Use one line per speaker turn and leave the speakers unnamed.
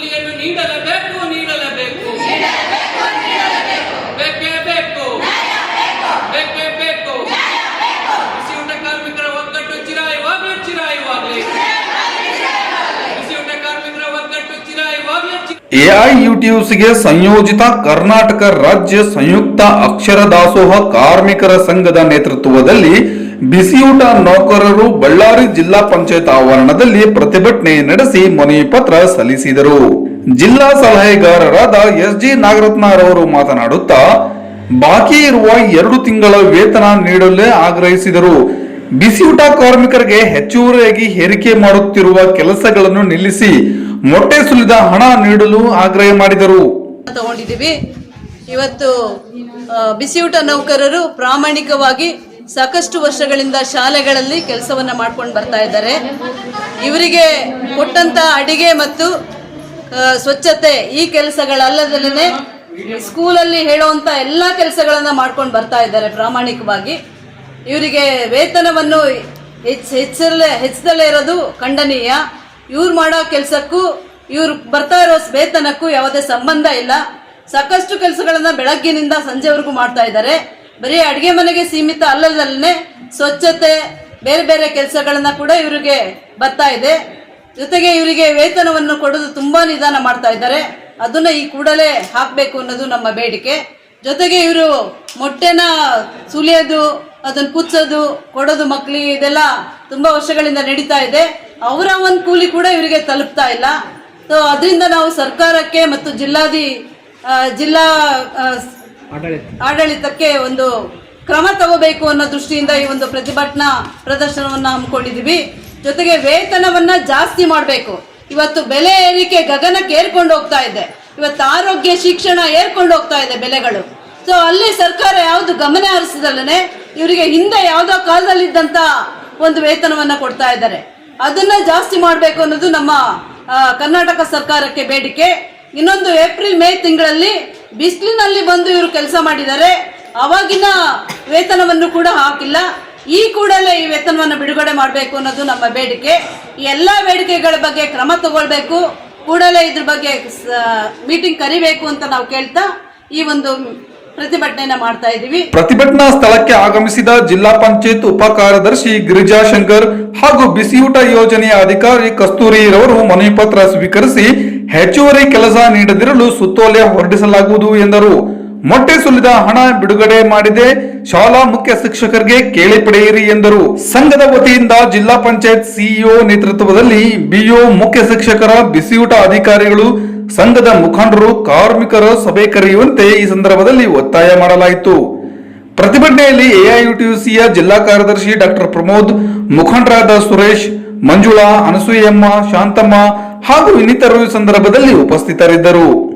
ಕೂಲಿಯನ್ನು ನೀಡಲೇಬೇಕು ನೀಡಲೇಬೇಕು. ಬೇಕೇ ಬೇಕು ಬೇಕೇ ಬೇಕು ಬಿಸಿಯೂಟ ಕಾರ್ಮಿಕರ ಒಗ್ಗಟ್ಟು ಚಿರಾಯುವಾಗಲೇ ಚಿರಾಯುವಾಗಲಿ. ಬಿಸಿಯೂಟ ಕಾರ್ಮಿಕರ ಒಗ್ಗಟ್ಟು ಚಿರಾಯುವಾಗಲೇ
ಎಐ ಯುಟಿಯುಸಿಗೆ ಸಂಯೋಜಿತ ಕರ್ನಾಟಕ ರಾಜ್ಯ ಸಂಯುಕ್ತ ಅಕ್ಷರ ದಾಸೋಹ ಕಾರ್ಮಿಕರ ಸಂಘದ ನೇತೃತ್ವದಲ್ಲಿ ಬಿಸಿಯೂಟ ನೌಕರರು ಬಳ್ಳಾರಿ ಜಿಲ್ಲಾ ಪಂಚಾಯತ್ ಆವರಣದಲ್ಲಿ ಪ್ರತಿಭಟನೆ ನಡೆಸಿ ಮನವಿ ಪತ್ರ ಸಲ್ಲಿಸಿದರು. ಜಿಲ್ಲಾ ಸಲಹೆಗಾರರಾದ ಎಸ್ ಜಿ ನಾಗರತ್ನರವರು ಮಾತನಾಡುತ್ತಾ, ಬಾಕಿ ಇರುವ ಎರಡು ತಿಂಗಳ ವೇತನ ನೀಡಲೇ ಆಗ್ರಹಿಸಿದರು. ಬಿಸಿಯೂಟ ಕಾರ್ಮಿಕರಿಗೆ ಹೆಚ್ಚುವರಿಯಾಗಿ ಹೇರಿಕೆ ಮಾಡುತ್ತಿರುವ ಕೆಲಸಗಳನ್ನು ನಿಲ್ಲಿಸಿ ಮೊಟ್ಟೆ ಸುಲಿದ ಹಣ ನೀಡಲು ಆಗ್ರಹ ಮಾಡಿದರು.
ತಗೊಂಡಿದ್ದೀವಿ. ಇವತ್ತು ಬಿಸಿಯೂಟ ನೌಕರರು ಪ್ರಾಮಾಣಿಕವಾಗಿ ಸಾಕಷ್ಟು ವರ್ಷಗಳಿಂದ ಶಾಲೆಗಳಲ್ಲಿ ಕೆಲಸವನ್ನ ಮಾಡ್ಕೊಂಡು ಬರ್ತಾ ಇದ್ದಾರೆ. ಇವರಿಗೆ ಕೊಟ್ಟಂತ ಅಡಿಗೆ ಮತ್ತು ಸ್ವಚ್ಛತೆ ಈ ಕೆಲಸಗಳಲ್ಲದಲ್ಲೇ ಸ್ಕೂಲಲ್ಲಿ ಹೇಳುವಂತ ಎಲ್ಲ ಕೆಲಸಗಳನ್ನ ಮಾಡ್ಕೊಂಡು ಬರ್ತಾ ಇದ್ದಾರೆ ಪ್ರಾಮಾಣಿಕವಾಗಿ. ಇವರಿಗೆ ವೇತನವನ್ನು ಹೆಚ್ಚ ಹೆಚ್ಚಲೇ ಹೆಚ್ಚದಲ್ಲೇ ಇರೋದು ಖಂಡನೀಯ. ಇವ್ರು ಮಾಡೋ ಕೆಲಸಕ್ಕೂ, ಇವ್ರು ಬರ್ತಾ ಇರೋ ವೇತನಕ್ಕೂ ಯಾವುದೇ ಸಂಬಂಧ ಇಲ್ಲ. ಸಾಕಷ್ಟು ಕೆಲಸಗಳನ್ನ ಬೆಳಗ್ಗಿನಿಂದ ಸಂಜೆವರೆಗೂ ಮಾಡ್ತಾ ಇದ್ದಾರೆ. ಬರೀ ಅಡಿಗೆ ಮನೆಗೆ ಸೀಮಿತ ಅಲ್ಲದಲ್ಲೇ ಸ್ವಚ್ಛತೆ, ಬೇರೆ ಬೇರೆ ಕೆಲಸಗಳನ್ನ ಕೂಡ ಇವರಿಗೆ ಬರ್ತಾ ಇದೆ. ಜೊತೆಗೆ ಇವರಿಗೆ ವೇತನವನ್ನು ಕೊಡೋದು ತುಂಬಾ ನಿಧಾನ ಮಾಡ್ತಾ ಇದ್ದಾರೆ. ಅದನ್ನ ಈ ಕೂಡಲೇ ಹಾಕಬೇಕು ಅನ್ನೋದು ನಮ್ಮ ಬೇಡಿಕೆ. ಜೊತೆಗೆ ಇವರು ಮೊಟ್ಟೆನ ಸುಲಿಯೋದು, ಅದನ್ನ ಕುಚ್ಚೋದು ಕೊಡೋದು ಮಕ್ಕಳಿಗೆ ಇದೆಲ್ಲ ತುಂಬಾ ವರ್ಷಗಳಿಂದ ನಡೀತಾ ಇದೆ. ಅವರ ಒಂದು ಕೂಲಿ ಕೂಡ ಇವರಿಗೆ ತಲುಪ್ತಾ ಇಲ್ಲ. ಸೊ ಅದರಿಂದ ನಾವು ಸರ್ಕಾರಕ್ಕೆ ಮತ್ತು ಜಿಲ್ಲಾಧಿ ಜಿಲ್ಲಾ ಆಡಳಿತಕ್ಕೆ ಒಂದು ಕ್ರಮ ತಗೋಬೇಕು ಅನ್ನೋ ದೃಷ್ಟಿಯಿಂದ ಈ ಒಂದು ಪ್ರತಿಭಟನಾ ಪ್ರದರ್ಶನವನ್ನ ಹಮ್ಮಿಕೊಂಡಿದ್ದೀವಿ. ಜೊತೆಗೆ ವೇತನವನ್ನ ಜಾಸ್ತಿ ಮಾಡಬೇಕು. ಇವತ್ತು ಬೆಲೆ ಏರಿಕೆ ಗಗನಕ್ಕೆ ಏರ್ಕೊಂಡು ಹೋಗ್ತಾ ಇದೆ. ಇವತ್ತು ಆರೋಗ್ಯ ಶಿಕ್ಷಣ ಏರ್ಕೊಂಡು ಹೋಗ್ತಾ ಇದೆ ಬೆಲೆಗಳು. ಸೊ ಅಲ್ಲಿ ಸರ್ಕಾರ ಯಾವುದು ಗಮನ ಹರಿಸಿದಲ್ಲೇ ಇವರಿಗೆ ಹಿಂದೆ ಯಾವುದೋ ಕಾಲದಲ್ಲಿದ್ದಂತ ಒಂದು ವೇತನವನ್ನ ಕೊಡ್ತಾ ಇದ್ದಾರೆ. ಅದನ್ನ ಜಾಸ್ತಿ ಮಾಡಬೇಕು ಅನ್ನೋದು ನಮ್ಮ ಕರ್ನಾಟಕ ಸರ್ಕಾರಕ್ಕೆ ಬೇಡಿಕೆ. ಇನ್ನೊಂದು ಏಪ್ರಿಲ್ ಮೇ ತಿಂಗಳಲ್ಲಿ ಬಿಸಿಲಿನಲ್ಲಿ ಬಂದು ಇವರು ಕೆಲಸ ಮಾಡಿದ್ದಾರೆ. ಅವಾಗಿನ ವೇತನವನ್ನು ಕೂಡ ಹಾಕಿಲ್ಲ. ಈ ಕೂಡಲೇ ಈ ವೇತನವನ್ನು ಬಿಡುಗಡೆ ಮಾಡಬೇಕು ಅನ್ನೋದು ನಮ್ಮ ಬೇಡಿಕೆ. ಎಲ್ಲ ಬೇಡಿಕೆಗಳ ಬಗ್ಗೆ ಕ್ರಮ ತಗೊಳ್ಬೇಕು. ಕೂಡಲೇ ಇದ್ರ ಬಗ್ಗೆ ಮೀಟಿಂಗ್ ಕರಿಬೇಕು ಅಂತ ನಾವು ಕೇಳ್ತಾ ಈ ಒಂದು ಪ್ರತಿಭಟನೆಯನ್ನ ಮಾಡ್ತಾ ಇದ್ದೀವಿ.
ಪ್ರತಿಭಟನಾ ಸ್ಥಳಕ್ಕೆ ಆಗಮಿಸಿದ ಜಿಲ್ಲಾ ಪಂಚಾಯತ್ ಉಪ ಕಾರ್ಯದರ್ಶಿ ಗಿರಿಜಾಶಂಕರ್ ಹಾಗೂ ಬಿಸಿಯೂಟ ಯೋಜನೆಯ ಅಧಿಕಾರಿ ಕಸ್ತೂರಿ ರವರು ಮನವಿ ಪತ್ರ ಸ್ವೀಕರಿಸಿ ಹೆಚ್ಚುವರಿ ಕೆಲಸ ನೀಡದಿರಲು ಸುತ್ತೋಲೆ ಹೊರಡಿಸಲಾಗುವುದು ಎಂದರು. ಮೊಟ್ಟೆ ಸುಲಿದ ಹಣ ಬಿಡುಗಡೆ ಮಾಡಿದೆ. ಶಾಲಾ ಮುಖ್ಯ ಶಿಕ್ಷಕರಿಗೆ ಕೇಳಿ ಪಡೆಯಿರಿ ಎಂದರು. ಸಂಘದ ವತಿಯಿಂದ ಜಿಲ್ಲಾ ಪಂಚಾಯತ್ ಸಿಇಒ ನೇತೃತ್ವದಲ್ಲಿ ಬಿಒ ಮುಖ್ಯ ಶಿಕ್ಷಕರ ಬಿಸಿಯೂಟ ಅಧಿಕಾರಿಗಳು, ಸಂಘದ ಮುಖಂಡರು, ಕಾರ್ಮಿಕರ ಸಭೆ ಕರೆಯುವಂತೆ ಈ ಸಂದರ್ಭದಲ್ಲಿ ಒತ್ತಾಯ ಮಾಡಲಾಯಿತು. ಪ್ರತಿಭಟನೆಯಲ್ಲಿ ಎಐಯುಟಿಯುಸಿಯ ಜಿಲ್ಲಾ ಕಾರ್ಯದರ್ಶಿ ಡಾಕ್ಟರ್ ಪ್ರಮೋದ್, ಮುಖಂಡರಾದ ಸುರೇಶ್, ಮಂಜುಳಾ, ಅನಸೂಯಮ್ಮ, ಶಾಂತಮ್ಮ ಹಾಗೂ ಇನ್ನಿತರರು ಸಂದರ್ಭದಲ್ಲಿ ಉಪಸ್ಥಿತರಿದ್ದರು.